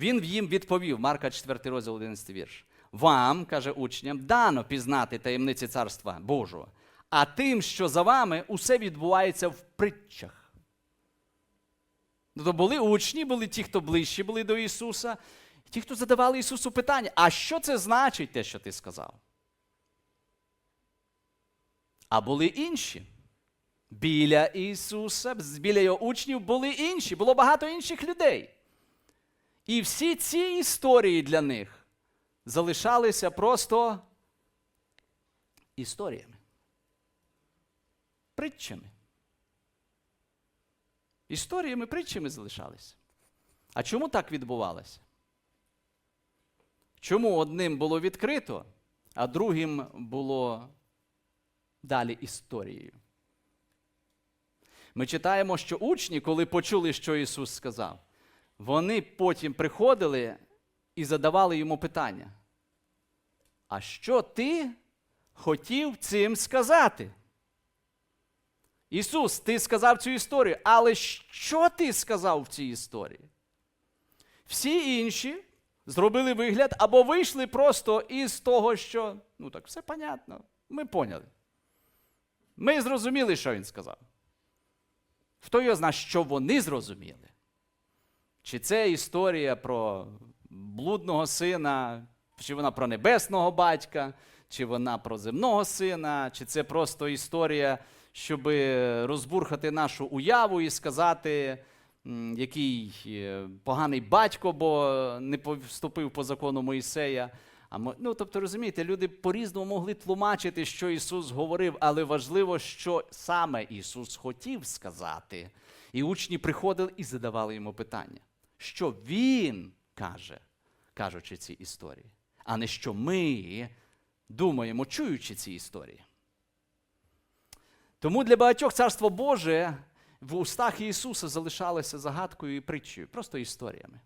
Він їм відповів, Марка 4 розділ 11 вірш. Вам, каже учням, дано пізнати таємниці Царства Божого, а тим, що за вами, усе відбувається в притчах. Тобто були учні, були ті, хто ближчі були до Ісуса, ті, хто задавали Ісусу питання, а що це значить те, що ти сказав? А були інші. Біля Ісуса, біля його учнів були інші, було багато інших людей. І всі ці історії для них залишалися просто історіями, притчами. Історіями, притчами залишалися. А чому так відбувалося? Чому одним було відкрито, а другим було далі історією? Ми читаємо, що учні, коли почули, що Ісус сказав, вони потім приходили і задавали йому питання. А що ти хотів цим сказати? Ісус, ти сказав цю історію, але що ти сказав в цій історії? Всі інші зробили вигляд або вийшли просто із того, що ну так, все понятно, ми поняли. Ми зрозуміли, що він сказав. Хто його знає, що вони зрозуміли? Чи це історія про блудного сина, чи вона про небесного батька, чи вона про земного сина, чи це просто історія, щоб розбурхати нашу уяву і сказати, який е, поганий батько, бо не поступив по закону Моїсея. А ну, тобто, розумієте, люди по-різному могли тлумачити, що Ісус говорив, але важливо, що саме Ісус хотів сказати. І учні приходили і задавали йому питання, що Він каже, кажучи ці історії, а не що ми думаємо, чуючи ці історії. Тому для багатьох Царство Боже в устах Ісуса залишалося загадкою і притчею, просто історіями.